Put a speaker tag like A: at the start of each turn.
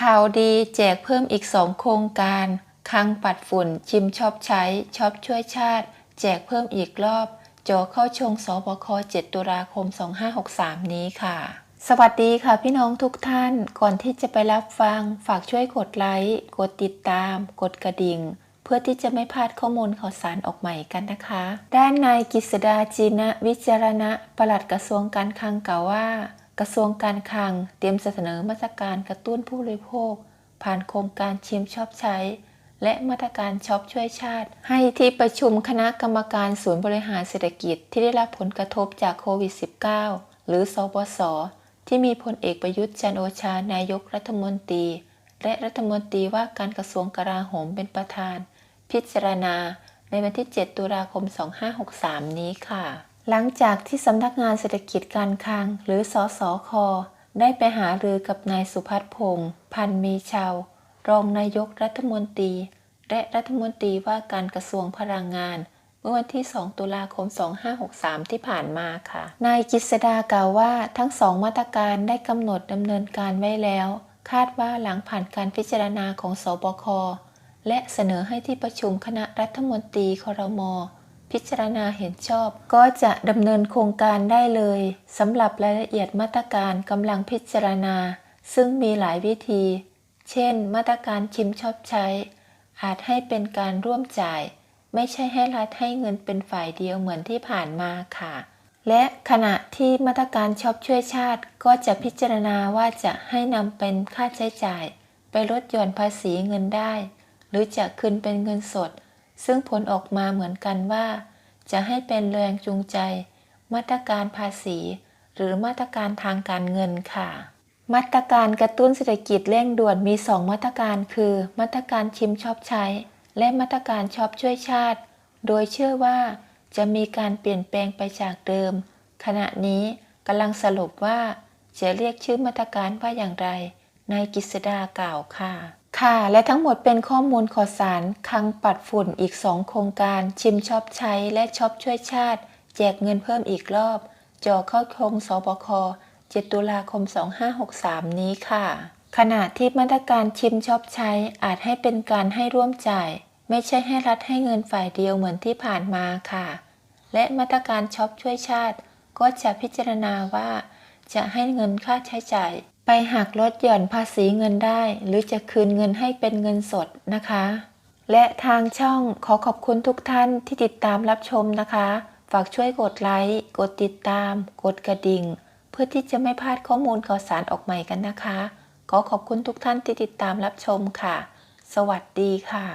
A: ข่าวดีแจกเพิ่มอีก 2 โครงการ คลังปัดฝุ่น ชิมชอบใช้ชอบช่วยชาติ แจกเพิ่มอีกรอบ จอเข้าชงสบค 7 ตุลาคม 2563 นี้ค่ะ สวัสดีค่ะพี่น้องทุกท่าน ก่อนที่จะไปรับฟัง ฝากช่วยกดไลค์ กดติดตาม กดกระดิ่ง เพื่อที่จะไม่พลาดข้อมูลข่าวสารออกใหม่กันนะคะ ด้านนายกิษดาจีนะวิจารณะปลัดกระทรวงการคลังกล่าวว่า กระทรวงการคลังเตรียมเสนอมาตรการกระตุ้นผู้บริโภค ผ่านโครงการชิมชอบใช้ และมาตรการช็อปช่วยชาติ ให้ที่ประชุมคณะกรรมการศูนย์บริหารเศรษฐกิจที่ได้รับผลกระทบจากโควิด -19 หรือสบสที่มีพลเอกประยุทธ์จันโอชานายกรัฐมนตรี และรัฐมนตรีว่าการกระทรวงกลาโหมเป็นประธาน พิจารณาในวันที่ 7 ตุลาคม 2563 นี้ค่ะ หลังจากที่สำนักงานเศรษฐกิจการคลัง หรือสสคได้ไปหารือกับนายสุพัฒน์พงศ์พันมีชาว รองนายกรัฐมนตรี และรัฐมนตรีว่าการกระทรวงพลังงาน เมื่อวันที่ 2 ตุลาคม 2563 ที่ผ่านมาค่ะ นายกิษดากล่าวว่าทั้งสองมาตรการได้กำหนดดำเนินการไว้แล้ว คาดว่าหลังผ่านการพิจารณาของสบคและเสนอให้ที่ประชุมคณะรัฐมนตรีครมอ พิจารณาเห็นชอบ ก็จะดำเนินโครงการได้เลยสำหรับรายละเอียดมาตรการกำลังพิจารณา ซึ่งมีหลายวิธี เช่น มาตรการชิมชอบใช้ อาจให้เป็นการร่วมจ่าย ไม่ใช่ให้รัฐให้เงินเป็นฝ่ายเดียวเหมือนที่ผ่านมาค่ะ และขณะที่มาตรการชอปช่วยชาติ ก็จะพิจารณาว่าจะให้นำเป็นค่าใช้จ่าย ไปลดหย่อนภาษีเงินได้ หรือจะคืนเป็นเงินสด ซึ่งผลออกมาเหมือนกันว่า จะให้เป็นแรงจูงใจ มาตรการภาษี หรือมาตรการทางการเงินค่ะ มาตรการกระตุ้นเศรษฐกิจเร่งด่วนมี 2 มาตรการคือ มาตรการชิมชอบใช้ และมาตรการชอปช่วยชาติ โดยเชื่อว่าจะมีการเปลี่ยนแปลงไปจากเดิม ขณะนี้กำลังสรุปว่าจะเรียกชื่อมาตรการว่าอย่างไร นายกิษดากล่าวค่ะ ค่ะ และทั้งหมดเป็นข้อมูลข่าวสารคลังปัดฝุ่นอีก 2 โครงการ ชิมชอบใช้และชอปช่วยชาติ แจกเงินเพิ่มอีกรอบ จอเข้าโครงสบค 7 ตุลาคม 2563 นี้ค่ะ ขณะที่มาตรการชิมชอบใช้อาจให้เป็นการให้ร่วมจ่าย ไม่ใช่ให้รัฐให้เงินฝ่ายเดียวเหมือนที่ผ่านมาค่ะ และมาตรการช็อปช่วยชาติ ก็จะพิจารณาว่า จะให้เงินค่าใช้จ่าย ไปหักลดหย่อนภาษีเงินได้ หรือจะคืนเงินให้เป็นเงินสดนะคะ และทางช่องขอขอบคุณทุกท่านที่ติดตามรับชมนะคะ ฝากช่วยกดไลค์กดติดตาม กดกระดิ่ง เพื่อที่จะไม่พลาดข้อมูลข่าวสารออกใหม่กันนะคะ ขอขอบคุณทุกท่านที่ติดตามรับชมค่ะ สวัสดีค่ะ